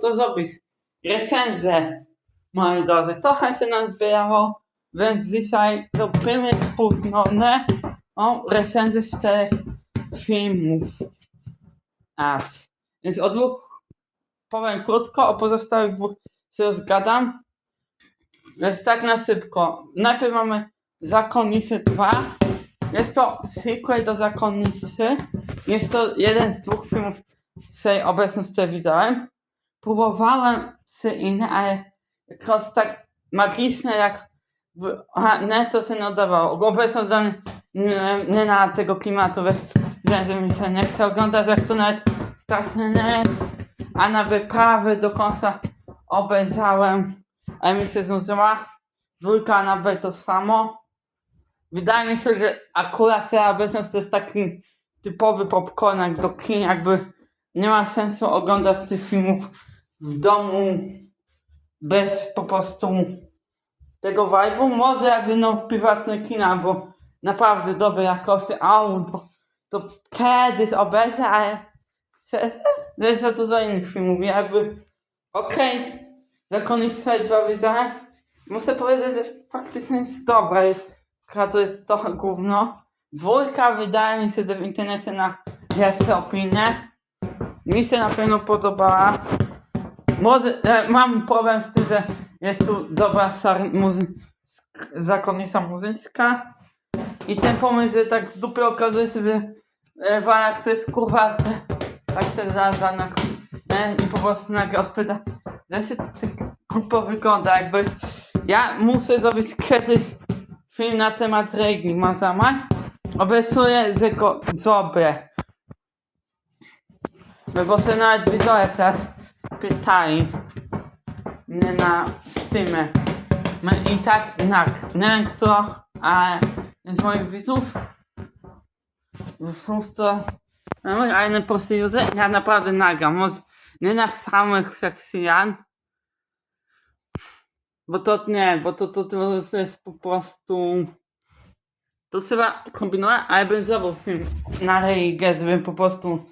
To zrobić. Recenzję, moi drodzy. Trochę się nam zbierało, więc dzisiaj zrobimy spóźnione o recenzję z tych filmów. Aż. Więc o dwóch powiem krótko, o pozostałych dwóch się rozgadam. Więc tak na szybko. Najpierw mamy Zakonnicy 2. Jest to sequel do Zakonnicy. Jest to jeden z dwóch filmów z tej obecności widziałem. Próbowałem trzy inne, ale jakoś tak magiczne jak w, nie to się nie udawało. Obecnie nie, nie na tego klimatu, że, mi się nie chce oglądać, jak to nawet strasznie nie jest. A na wyprawy do końca obejrzałem, ale mi się znużyła. Dwójka na to samo. Wydaje mi się, że akurat ta obecność to jest taki typowy popcorn do kin, jakby nie ma sensu oglądać tych filmów w domu bez po prostu tego vibe'u. Może jakby no prywatne kina, bo naprawdę dobre jakości audio, to kiedyś obejrzę, ale szczerze, że jest za dużo innych filmów, jakby okej, okay, zakonnictwo 2 widziałem, muszę powiedzieć, że faktycznie jest dobra, Tylko to jest trochę gówno. Dwójka wydaje mi się, w internecie na lepsze opinie. Mi się na pewno podobała. Może, e, mam problem z tym, że jest tu dobra muzy- zakonnica muzyczka. I ten pomysł, że tak z dupy okazuje się, że e, Walak to jest kurwa, tak się zdarza na, e, i po prostu nagle odpyta, że się tak grupo wygląda, jakby ja muszę zrobić kiedyś film na temat Reigi Mazama. Obiecuję, że go zrobię. No bo się nawet widzowie teraz pytali mnie na Steamie. I tak, tak, nie wiem kto, ale z moich widzów są to ale nie po ja naprawdę nagram, może nie na samych sekcjach, bo to nie, bo to, to, to jest po prostu to chyba kombinowałem, ale bym zrobił film na Reigę, żebym po prostu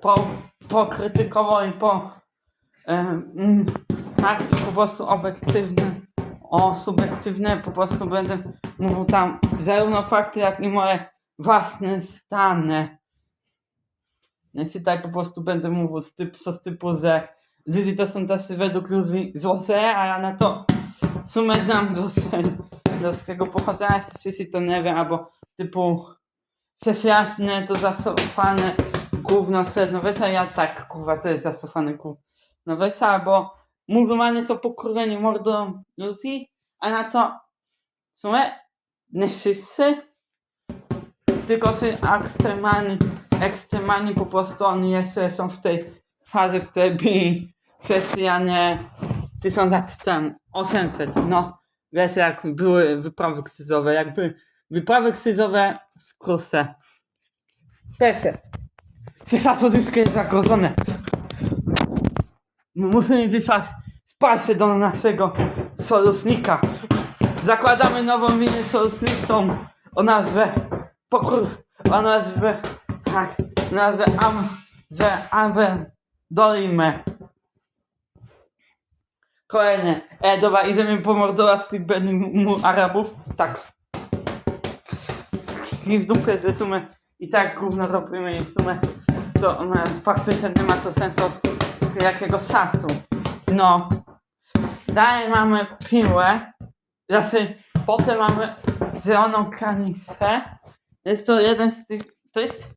po, pokrytykował i po mm, tak i po prostu obiektywne o subiektywne po prostu będę mówił tam zarówno fakty jak i moje własne stany. Więc tutaj po prostu będę mówił z typu, z typu że Zyzi to są tacy według ludzi złote, a ja na to w sumie znam złote z jakiego pochodzenia Sisi to nie wiem, albo typu coś jasne to zasofane gówno sedno wesa, ja tak kurwa to jest zasofane gówno wesa, albo muzułmanie są pokurwieni mordą ludzi, a na to w sumie nie wszyscy, tylko są ekstremalni, ekstremalni po prostu oni jeszcze są w tej fazie, w której byli chrześcijanie tysiąc lat temu, 800, no. Wiesz, jak były wyprawy krzyżowe, jakby wyprawy krzyżowe skrócę. Pierwsze, światło zyskuje jest zagrożone. Musimy wysłać wsparcie do naszego sojusznika. Zakładamy nową linię sojuszniczą o nazwę Pokur... o nazwę tak, nazwę Am... że Awen Dolime. Kolejne. E, dobra, idziemy pomordować tych Arabów. Tak. I w dupę, że w sumie i tak gówno robimy w sumie to faktycznie nie ma to sensu jakiego sensu. No. Dalej mamy piłę. Znaczy, potem mamy zieloną granicę. Jest to jeden z tych, to jest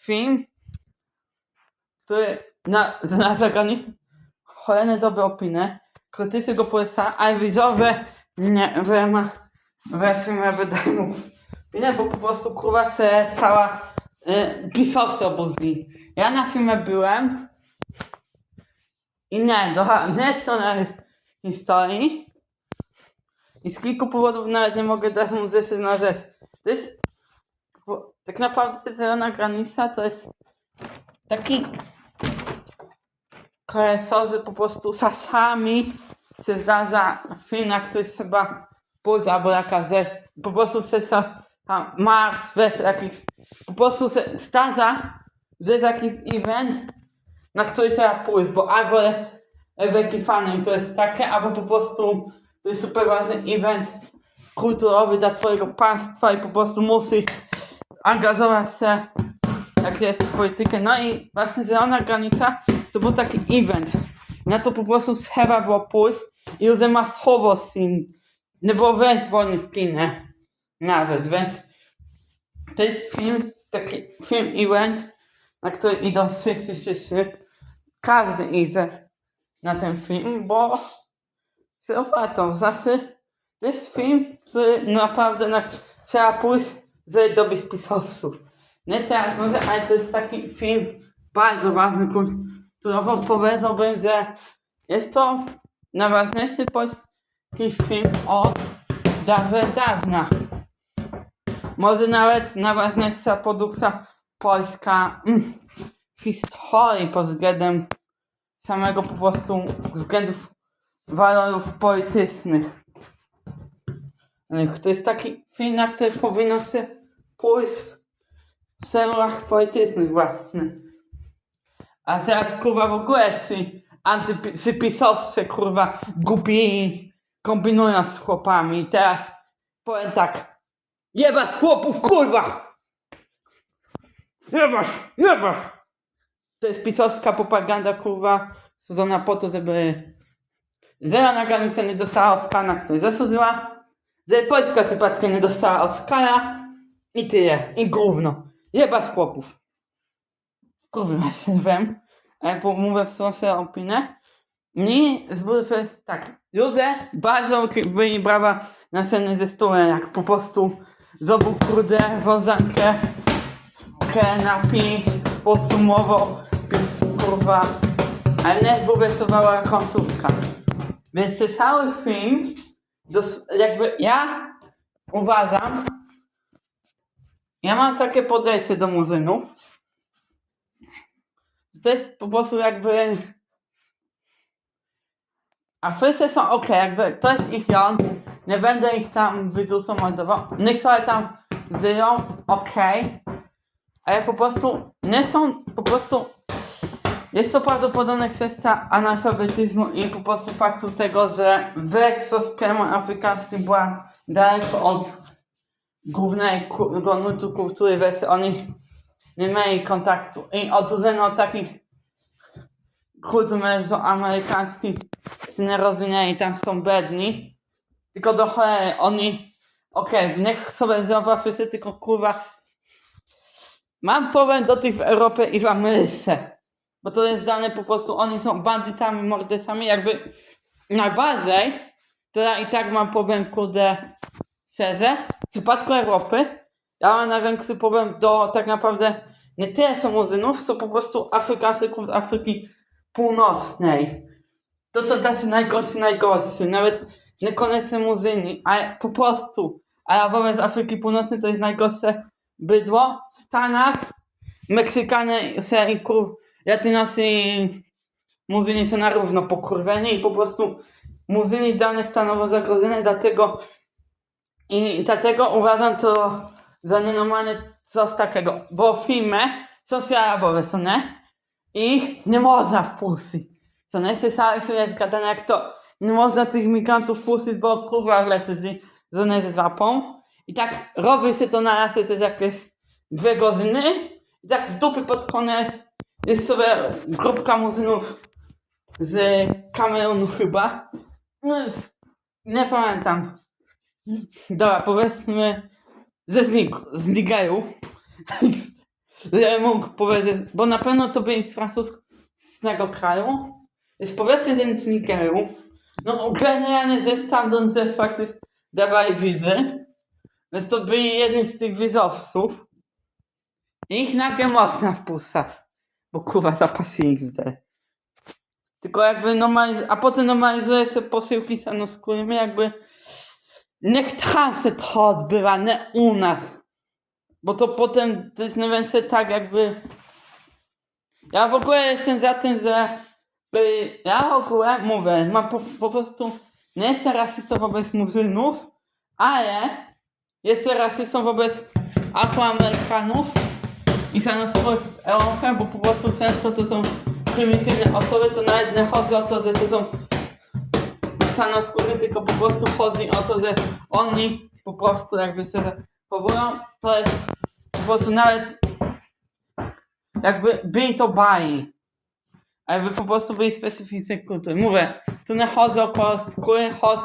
film, który na, na zagranicy cholernie dobre opinie. Krytycy go polecają, ale widzowie nie, we, we filmie wydają nie, bo po prostu kurwa się stała y, pisowcy obuzli. Ja na filmie byłem i nie, nie jest to na historii i z kilku powodów nawet nie mogę dać mu rzeczy na rzecz. To jest bo, tak naprawdę zielona granica to jest taki koresozy po prostu czasami się zdarza w filmach coś chyba poza albo jakaś rzecz, po prostu sa- tam Mars, wiesz, jakiś, po prostu się zdarza, że jest jakiś event na który trzeba pójść, bo albo jest wielki fanem to jest takie, albo po prostu to jest super ważny event kulturowy dla twojego państwa i po prostu musisz angażować się jak jest w politykę. No i właśnie Zielona Granica to był taki event. Na to po prostu trzeba było pójść i już masowo z nim nie było wejść wolny w kinie nawet, więc to jest film, taki film event, na który idą wszyscy, wszyscy, każdy idzie na ten film, bo zauważą, znaczy to jest film, który naprawdę na, trzeba pójść, żeby dobyć pisowców. Nie teraz może, ale to jest taki film bardzo ważny kulturowo. Powiedziałbym, że jest to najważniejszy polski film od dawien dawna. Może nawet najważniejsza produkcja polska mm, w historii pod względem samego po prostu względów walorów politycznych. Ech, To jest taki film, na który powinno się pójść w celach politycznych właśnie. A teraz kurwa w ogóle ci antypisowcy kurwa głupi kombinują z chłopami. I teraz powiem tak. Jebać chłopów kurwa! Jebać! Jebać! To jest pisowska propaganda kurwa stworzona po to, żeby Zielona granica nie dostała Oscara, który zasłużyła, żeby polska sympatia nie dostała Oscara i tyle, i gówno. Jeba z chłopów. Kurwa, się wiem, ale mówię w swoją opinię. Mnie z Budapest, tak, Józef bardzo byli brawa na sceny ze stołem, jak po prostu zdobył kurde wązankę, napis, podsumował, pis, kurwa, ale nie zbulwersowała końcówka. Więc ten cały film, jakby ja uważam, ja mam takie podejście do muzynów, to jest po prostu jakby... A wszyscy są ok, jakby to jest ich jon, nie będę ich tam wyrzucał, mordował, niech sobie tam żyją, ok, ale po prostu nie są, po prostu jest to prawdopodobnie kwestia analfabetyzmu i po prostu faktu tego, że piemon afrykański była daleko od głównego nurtu kultury, więc oni nie mieli kontaktu. I odróżnienie od takich kultur mezoamerykańskich się nie rozwinęli, tam są bedni. Tylko do oni, okej, niech sobie żyją w Afryce, tylko kurwa, mam problem do tych w Europie i w Ameryce. Bo to jest dane po prostu, oni są bandytami, mordysami, jakby najbardziej, to ja i tak mam problem, kurde, szczerze, w przypadku Europy, ja mam największy problem do tak naprawdę nie tyle są co po prostu Afrykańczyków z Afryki Północnej. To są tacy najgorsi, najgorsi, nawet niekoniecznie muzyni, ale po prostu Arabowie z Afryki Północnej to jest najgorsze bydło w Stanach, Meksykanie i kur... Latynosy i muzyni są na równo pokurwieni i po prostu muzyni dane stanowo zagrożone, dlatego i dlatego uważam to za nienormalne coś takiego, bo w filmie są się Arabowie, są nie? I nie można wpuścić. Co nie? Się cały film jest gadane jak to nie można tych migrantów wpuścić, bo kurwa lecę z one ze złapą. I tak robi się to na raz, jest jakieś dwie godziny i tak z dupy pod koniec jest sobie grupka muzynów z Kamerunu chyba. No jest, nie pamiętam. Dobra, powiedzmy ze Znig z Nigeru. że mógł powiedzieć, bo na pewno to byli z francuskiego kraju. Więc powiedzmy z Nigeru. No generalnie ze stamtąd ze faktycznie dawaj widzę. Więc to byli jedni z tych widzowców. I ich nagle można wpuszczać. Bo kurwa zapasy XD. Tylko jakby normaliz- a potem normalizuje się posiłki sanoskórymi jakby niech tam się to odbywa, nie u nas. Bo to potem to jest najwięcej tak jakby ja w ogóle jestem za tym, że ja ogóle mówię, mam po, po prostu nie jestem rasistą wobec murzynów, ale jestem rasistą wobec Afroamerykanów i sanoskórych w Europie, bo po prostu często to są prymitywne osoby, to nawet nie chodzi o to, że to są czarnoskóry, tylko po prostu chodzi o to, że oni po prostu jakby się zachowują, to jest po prostu nawet jakby byli to bali. A jakby po prostu byli specyficznej kultury. Mówię, tu o kolor skóry, chodzi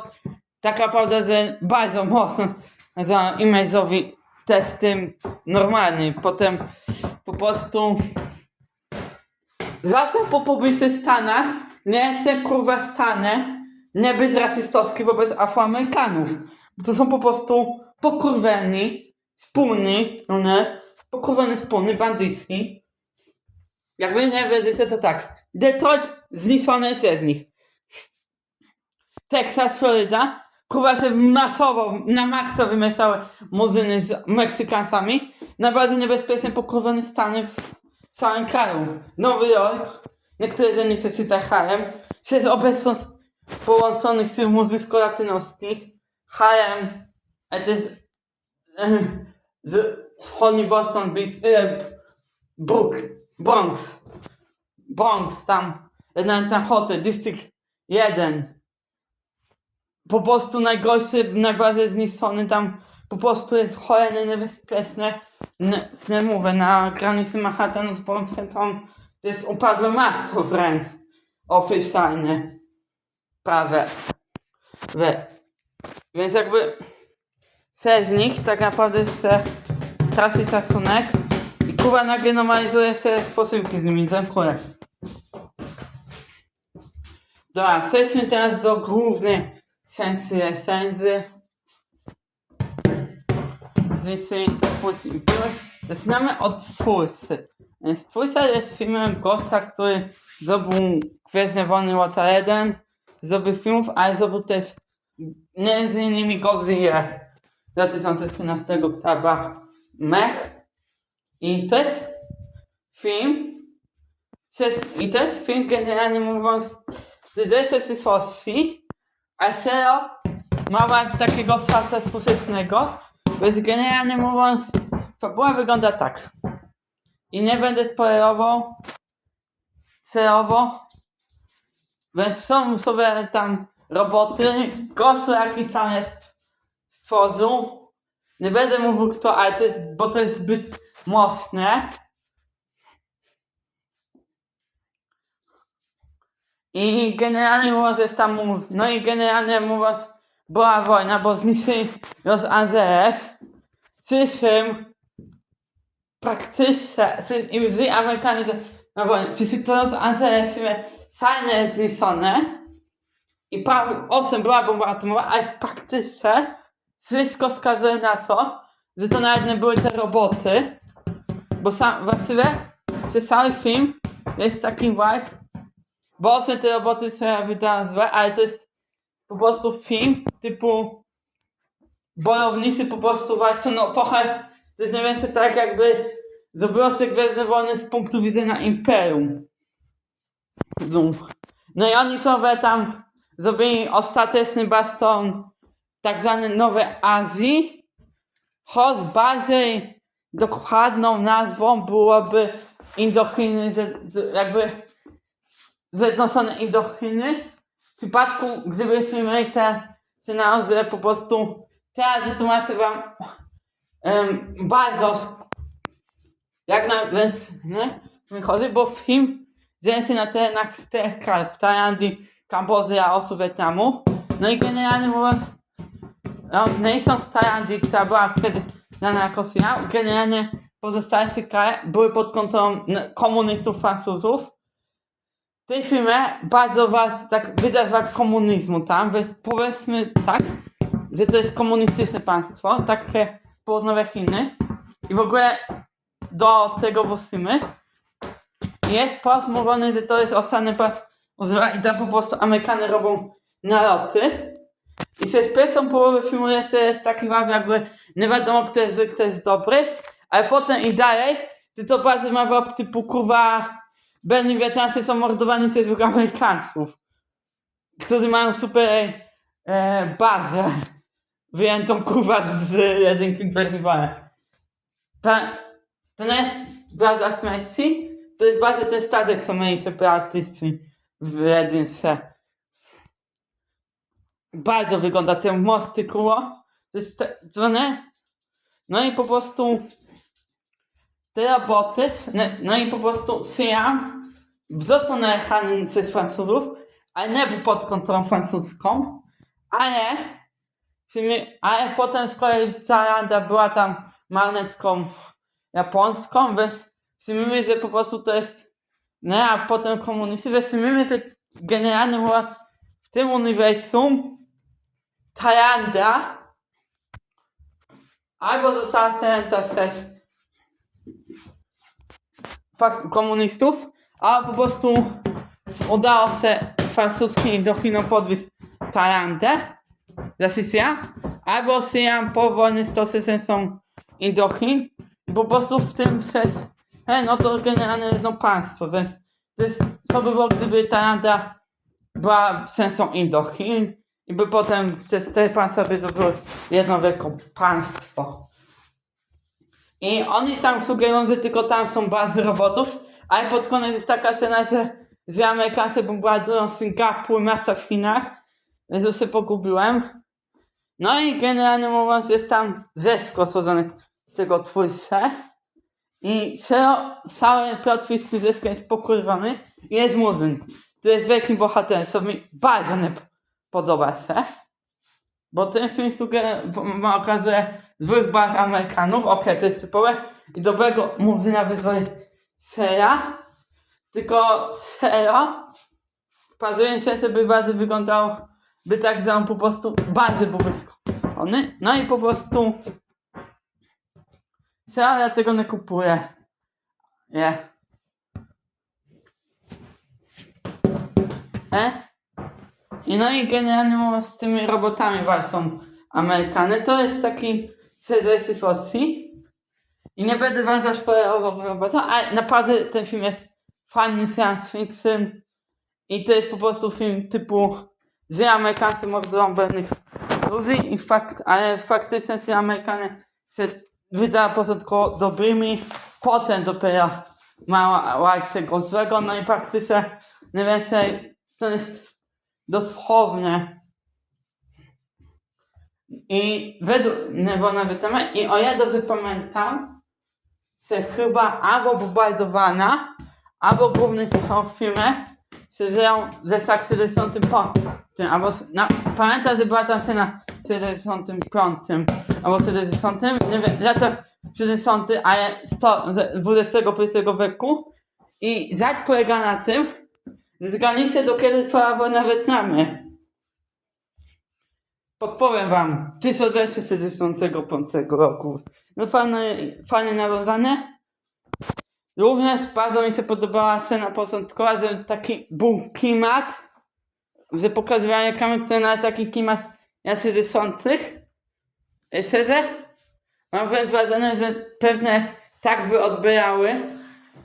tak naprawdę, że bardzo mocno za image'owi testem normalny. Potem po prostu zawsze po publicznych stanach nie jestem kurwa stanę nie być rasistowski wobec Afroamerykanów. To są po prostu pokurweni, wspólni, no nie? Pokurweni, wspólni, bandyci. Jak wy nie wiedziecie, to tak. Detroit zniszczony jest z nich. Texas, Florida, kurwa się masowo, na maksa wymieszały muzyny z Meksykańcami. Najbardziej niebezpieczne pokurwione stany w całym kraju. Nowy Jork, niektóre z nich się czyta Harem, się z obecną połączonych sił muzycko-latynoskich. Harem, to jest z wschodni Boston, Beach, e, Brook, Bronx. Bronx, tam, jeden tam hotel, District 1. Po prostu najgorszy, najbardziej zniszczony tam, po prostu jest cholernie niebezpieczne. N- Nie mówię, na granicy Manhattanu z Bronx Centrum to jest upadłe miasto wręcz. Oficjalnie. Prawe. We. Więc jakby se z nich tak naprawdę se traci szacunek i Kuba nagle normalizuje się posyłki z nimi, dziękuję. Dobra, przejdźmy teraz do głównej części recenzji. Zniszczenie to twórcy i. Zaczynamy od twórcy. Więc twórca jest filmem gościa, który zrobił Gwiezdne Wojny Łota 1, zrobił filmów, ale zrobił też między innymi Godzilla 2013 która była Mech. I to jest film, i to jest film generalnie mówiąc z rzeczywistości, a serio ma takiego starta spóźnionego, więc generalnie mówiąc fabuła wygląda tak. I nie będę spoilerował serowo, więc są sobie tam roboty, gosu jakiś tam jest stworzył. Nie będę mówił kto, ale to jest, bo to jest zbyt mocne. I generalnie mówiąc jest tam muz. No i generalnie mówiąc była wojna, bo zniszczyli Los Angeles. Z czym praktycznie, i z Amerykanie, no bo czy to Los Angeles jest zniszczone. I pa, owszem, była bomba atomowa, ale w praktyce wszystko wskazuje na to, że to nawet nie były te roboty. Bo sam, właściwie przez cały film jest taki vibe, bo owszem, te roboty sobie wydają złe, ale to jest po prostu film typu bojownicy po prostu właśnie, no trochę, to jest mniej więcej tak jakby zrobiło się Gwiezdne Wojny z punktu widzenia Imperium. No. I oni sobie tam zrobili ostateczny baston tak zwany Nowej Azji, choć bardziej dokładną nazwą byłoby Indochiny, z- z- jakby Zjednoczone Indochiny. W przypadku, gdybyśmy mieli te scenariusz, że po prostu teraz wytłumaczę wam em, bardzo jak na nie wychodzi, bo film dzieje się na terenach czterech krajów, w Tajlandii, Kambodży, Laosu, Wietnamu. No i generalnie mówiąc, no, z Nation z Tajlandii, która była kiedyś znana jako Siam, generalnie pozostałe kraje były pod kontrolą komunistów Francuzów. W tej filmie bardzo was tak widać jak komunizmu tam, więc powiedzmy tak, że to jest komunistyczne państwo, takie południowe Chiny. I w ogóle do tego wrócimy. Jest pas mówiony, że to jest ostatni pas i tam po prostu Amerykanie robią naloty. I przez pierwszą połowę filmu jeszcze jest taki wam jakby nie wiadomo kto jest kto jest dobry, ale potem i dalej to to bardzo ma typu kurwa Berlin Wietnamcy są mordowani przez zwykłych Amerykańców, którzy mają super e, bazę wyjętą kurwa z jedynki Berlin To, to nie jest baza śmierci, to jest bardzo ten statek, co mieli separatyści w jedynce. Bardzo wygląda ten mosty koło. To jest te? No i po prostu te roboty, no, no i po prostu Siam został najechany przez Francuzów, ale nie był pod kontrolą francuską, ale, ale potem z kolei Zaranda była tam marnetką japońską, więc myślę, że po prostu to jest, no a potem komunisty, więc myślę, że generalnie mówiąc w tym uniwersum Tajanda albo została zajęta przez komunistów, a po prostu udało się francuskim Indochinom podbić Tajandę, Zasysja, albo Syjam po wojnie z Tosysensą Indochin, po prostu w tym przez, he, no to generalnie jedno państwo, więc to jest, co by było, gdyby Tajanda była sensą Indochin i by potem te cztery państwa by zrobiły jedno wielkie państwo. I oni tam sugerują, że tylko tam są bazy robotów, ale pod koniec jest taka scena, że z Amerykańcy bombardują Singapur, miasta w Chinach, więc się pogubiłem. No i generalnie mówiąc, jest tam zespół stworzony z tego twórcy. I serio, cały plot twist z zespołu jest pokurwany i jest muzyn. To jest wielkim bohaterem, co mi bardzo nie podoba się. Bo ten film sugeruje, ma okazję złych Amerykanów, okej, to jest typowe, i dobrego muzyna wyzwoli Sera, tylko Sera, wpazując się, żeby bardzo wyglądał, by tak za po prostu bardzo byłby skończony, no i po prostu Sera tego nie kupuję. Nie. E? I no i generalnie mówiąc z tymi robotami właśnie są Amerykany, to jest taki z Rosji. I nie będę wam zaspoilerował robota, ale naprawdę ten film jest fajny science fiction. I to jest po prostu film typu że Amerykańcy mordują pewnych ludzi i fakt, ale faktycznie że Amerykanie się wydają początkowo dobrymi, potem dopiero mają ład tego złego, no i faktycznie nie więcej to jest dosłownie i według Newona Wytama i o ja dobrze pamiętam, chyba albo bombardowana, albo główny strzał w filmie się żyją ze tak 65, albo na, pamiętam, że była tam scena w 65, albo 70, nie wiem, latach 60, ale 100, z XXI wieku. I żart polega na tym, że zgadnijcie do kiedy trwała wojna w Podpowiem wam, 1965 roku. No fajne, fajne nawiązanie. Również bardzo mi się podobała scena początkowa, że taki był klimat, że pokazywali kamery, na taki klimat jak 60. Szczerze, mam wręcz wrażenie, że pewne tak by odbierały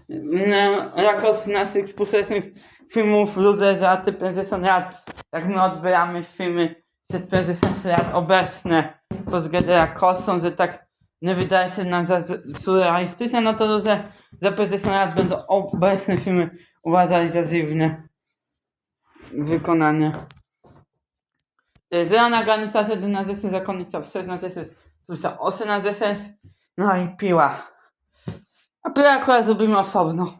no, jako z naszych współczesnych filmów ludzie za te 50 lat, jak my odbieramy filmy z 50 lat obecne względem kosą, że tak nie wydaje się nam za surrealistyczne, no to ludzie za 50 lat będą obecne filmy uważali za dziwne wykonanie. Zero na granica 1 na 10 zakonnica, 6 na 10, 8 na 10, no i piła. A piła akurat zrobimy osobno.